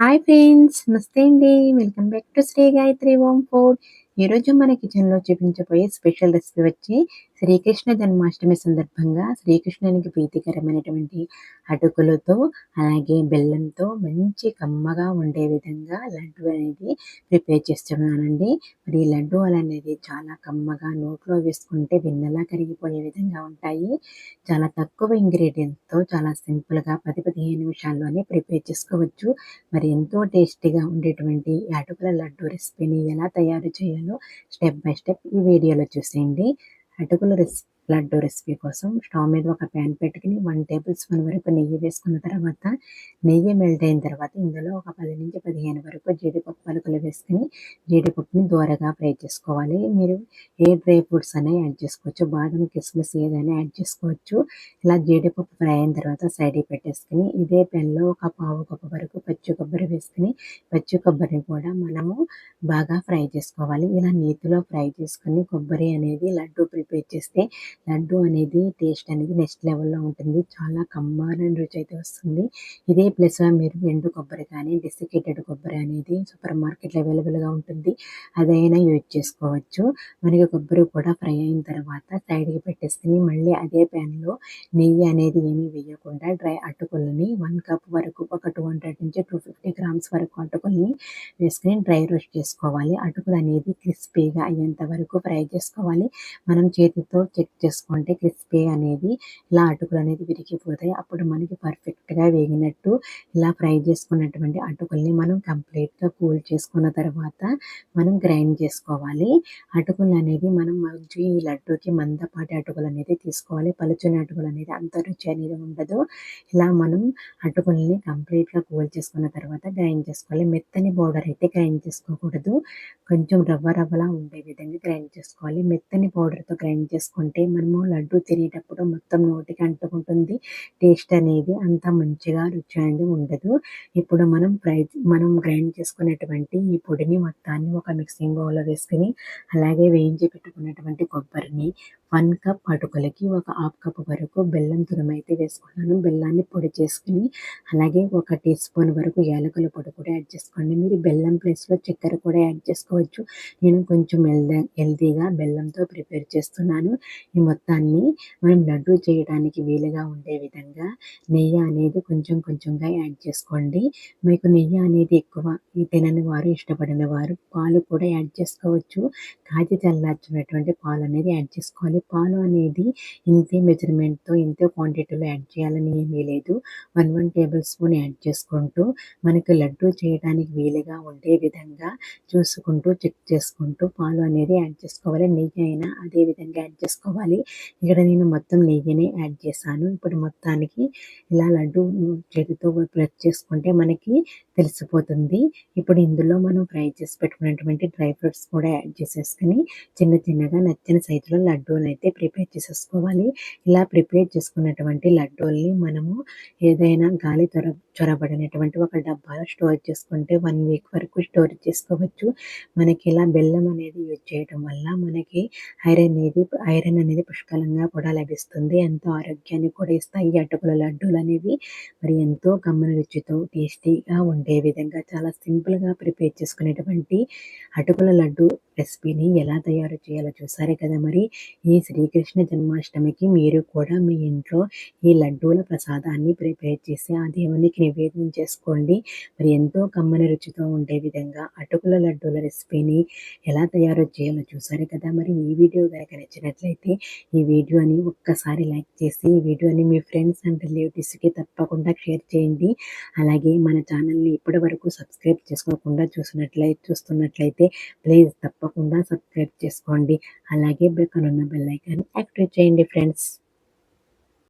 Hi friends నమస్తే అండి welcome back to Sri Gayatri home food ఈరోజు మన కిచెన్లో చూపించబోయే స్పెషల్ రెసిపీ వచ్చి శ్రీకృష్ణ జన్మాష్టమి సందర్భంగా శ్రీకృష్ణునికి ప్రీతికరమైనటువంటి అటుకులతో అలాగే బెల్లంతో మంచి కమ్మగా ఉండే విధంగా లడ్డు అనేది ప్రిపేర్ చేస్తున్నానండి. మరి ఈ లడ్డు అనేది చాలా కమ్మగా నోట్లో వేసుకుంటే వెన్నెలా కరిగిపోయే విధంగా ఉంటాయి. చాలా తక్కువ ఇంగ్రీడియంట్స్తో చాలా సింపుల్గా పది పదిహేను నిమిషాల్లోనే ప్రిపేర్ చేసుకోవచ్చు. మరి ఎంతో టేస్టీగా ఉండేటువంటి అటుకుల లడ్డు రెసిపీని ఎలా తయారు చేయాలి స్టెప్ బై స్టెప్ ఈ వీడియోలో చూసేయండి. అటుకుల రెసిపీ లడ్డు రెసిపీ కోసం స్టవ్ మీద ఒక ప్యాన్ పెట్టుకుని వన్ టేబుల్ స్పూన్ వరకు నెయ్యి వేసుకున్న తర్వాత నెయ్యి మెల్ట్ అయిన తర్వాత ఇందులో ఒక పది నుంచి పదిహేను వరకు జీడిపప్పు పలుకులు వేసుకుని జీడిపప్పుని దూరగా ఫ్రై చేసుకోవాలి. మీరు ఏ డ్రై ఫ్రూట్స్ అనేవి యాడ్ చేసుకోవచ్చు. బాదం కిస్మిస్ ఏదైనా యాడ్ చేసుకోవచ్చు. ఇలా జీడిపప్పు ఫ్రై అయిన తర్వాత సైడ్ పెట్టేసుకుని ఇదే పెన్లో ఒక పావు కప్పు వరకు పచ్చి కొబ్బరి వేసుకుని పచ్చి కొబ్బరిని కూడా మనము బాగా ఫ్రై చేసుకోవాలి. ఇలా నీతిలో ఫ్రై చేసుకుని కొబ్బరి అనేది లడ్డు ప్రిపేర్ చేస్తే లడ్డు అనేది టేస్ట్ అనేది నెక్స్ట్ లెవెల్లో ఉంటుంది. చాలా కమ్మారని రుచి అయితే వస్తుంది. ఇదే ప్లస్ మీరు ఎండు కొబ్బరి కానీ డెసికేటెడ్ కొబ్బరి అనేది సూపర్ మార్కెట్లో అవైలబుల్గా ఉంటుంది. అదైనా యూజ్ చేసుకోవచ్చు. మనకి కొబ్బరి కూడా ఫ్రై అయిన తర్వాత సైడ్కి పెట్టేసుకుని మళ్ళీ అదే ప్యాన్లో నెయ్యి అనేది ఏమీ వేయకుండా డ్రై అటుకులని వన్ కప్ వరకు ఒక టూ హండ్రెడ్ నుంచి టూ ఫిఫ్టీ గ్రామ్స్ వరకు అటుకుల్ని వేసుకుని డ్రై రోస్ట్ చేసుకోవాలి. అటుకులు అనేది క్రిస్పీగా అయ్యేంత వరకు ఫ్రై చేసుకోవాలి. మనం చేతితో చెక్ చేసుకుంటే క్రిస్పీ అనేది ఇలా అటుకులు అనేది విరిగిపోతాయి. అప్పుడు మనకి పర్ఫెక్ట్గా వేగినట్టు ఇలా ఫ్రై చేసుకున్నటువంటి అటుకుల్ని మనం కంప్లీట్గా కూల్ చేసుకున్న తర్వాత మనం గ్రైండ్ చేసుకోవాలి. అటుకులు అనేది మనం మంచి లడ్డూకి మందపాటి అటుకులు అనేది తీసుకోవాలి. పలుచని అటుకులు అనేది అంత రుచి అనేది ఉండదు. ఇలా మనం అటుకుల్ని కంప్లీట్గా కూల్ చేసుకున్న తర్వాత గ్రైండ్ చేసుకోవాలి. మెత్తని పౌడర్ అయితే గ్రైండ్ చేసుకోకూడదు. కొంచెం రవ్వ రవ్వలా ఉండే విధంగా గ్రైండ్ చేసుకోవాలి. మెత్తని పౌడర్తో గ్రైండ్ చేసుకుంటే మనము లడ్డు తినేటప్పుడు మొత్తం నోటికి అంటుకుంటుంది. టేస్ట్ అనేది అంత మంచిగా రుచి అనేది ఉండదు. ఇప్పుడు మనం ఫ్రై మనం గ్రైండ్ చేసుకున్నటువంటి ఈ పొడిని మొత్తాన్ని ఒక మిక్సింగ్ బౌల్లో వేసుకుని అలాగే వేయించి పెట్టుకున్నటువంటి కొబ్బరిని వన్ కప్ అటుకులకి ఒక హాఫ్ కప్ వరకు బెల్లం తురమైతే వేసుకున్నాను. బెల్లాన్ని పొడి చేసుకుని అలాగే ఒక టీ స్పూన్ వరకు యాలకుల పొడి కూడా యాడ్ చేసుకోండి. మీరు బెల్లం ప్లేస్లో చక్కెర కూడా యాడ్ చేసుకోవచ్చు. నేను కొంచెం హెల్దీ హెల్తీగా బెల్లంతో ప్రిపేర్ చేస్తున్నాను. ఈ మొత్తాన్ని మనం లడ్డు చేయడానికి వీలుగా ఉండే విధంగా నెయ్యి అనేది కొంచెం కొంచెంగా యాడ్ చేసుకోండి. మీకు నెయ్యి అనేది ఎక్కువ తినని వారు ఇష్టపడిన వారు పాలు కూడా యాడ్ చేసుకోవచ్చు. కాచి చల్లార్చినటువంటి పాలు అనేది యాడ్ చేసుకోవాలి. పాలు అనేది ఇంతే మెజర్మెంట్తో ఇంతే క్వాంటిటీలో యాడ్ చేయాలని ఏమీ లేదు. One one tablespoon add చేసుకుంటూ మనకి లడ్డు చేయడానికి వీలుగా ఉండే విధంగా చూసుకుంటూ చెక్ చేసుకుంటూ పాలు అనేది యాడ్ చేసుకోవాలి. నెయ్యి అయినా అదే విధంగా యాడ్ చేసుకోవాలి. ఇక్కడ నేను మొత్తం నెయ్యినే యాడ్ చేశాను. ఇప్పుడు మొత్తానికి ఇలా లడ్డు చేతితో ప్రెస్ చేసుకుంటే మనకి తెలిసిపోతుంది. ఇప్పుడు ఇందులో మనం ఫ్రై చేసి పెట్టుకున్నటువంటి డ్రై ఫ్రూట్స్ కూడా యాడ్ చేసేసుకుని చిన్న చిన్నగా నచ్చిన సైజులో లడ్డూలు అయితే ప్రిపేర్ చేసేసుకోవాలి. ఇలా ప్రిపేర్ చేసుకున్నటువంటి లడ్డూల్ని మనము ఏదైనా గాలి త్వర చొరబడినటువంటి ఒక డబ్బాలో స్టోర్ చేసుకుంటే వన్ వీక్ వరకు స్టోర్ చేసుకోవచ్చు. మనకి ఇలా బెల్లం అనేది యూజ్ చేయడం వల్ల మనకి ఐరన్ అనేది ఐరన్ అనేది పుష్కలంగా కూడా లభిస్తుంది. ఎంతో ఆరోగ్యాన్ని కూడా ఇస్తాయి. ఈ అటుకుల లడ్డూలు అనేవి మరి ఎంతో గమ్మన రుచితో టేస్టీగా ఉండే విధంగా చాలా సింపుల్గా ప్రిపేర్ చేసుకునేటువంటి అటుకుల లడ్డు రెసిపీని ఎలా తయారు చేయాలో చూసారే కదా మరి. ఈ శ్రీకృష్ణ జన్మాష్టమికి మీరు కూడా మీ ఇంట్లో ఈ లడ్డూల ప్రసాదాన్ని ప్రిపేర్ చేసి ఆ దేవునికి నివేదన చేసుకోండి. మరి ఎంతో కమ్మని రుచితో ఉండే విధంగా అటుకుల లడ్డూల రెసిపీని ఎలా తయారు చేయాలో చూసారు కదా మరి. ఈ వీడియో కనుక నచ్చినట్లయితే ఈ వీడియోని ఒక్కసారి లైక్ చేసి ఈ వీడియోని మీ ఫ్రెండ్స్ అండ్ రిలేటివ్స్కి తప్పకుండా షేర్ చేయండి. అలాగే మన ఛానల్ని ఇప్పటి వరకు సబ్స్క్రైబ్ చేసుకోకుండా చూసినట్లయితే చూస్తున్నట్లయితే ప్లీజ్ తప్పకుండా సబ్స్క్రైబ్ చేసుకోండి. అలాగే పక్కనున్న బెల్ ఐకాన్ యాక్టివేట్ చేయండి ఫ్రెండ్స్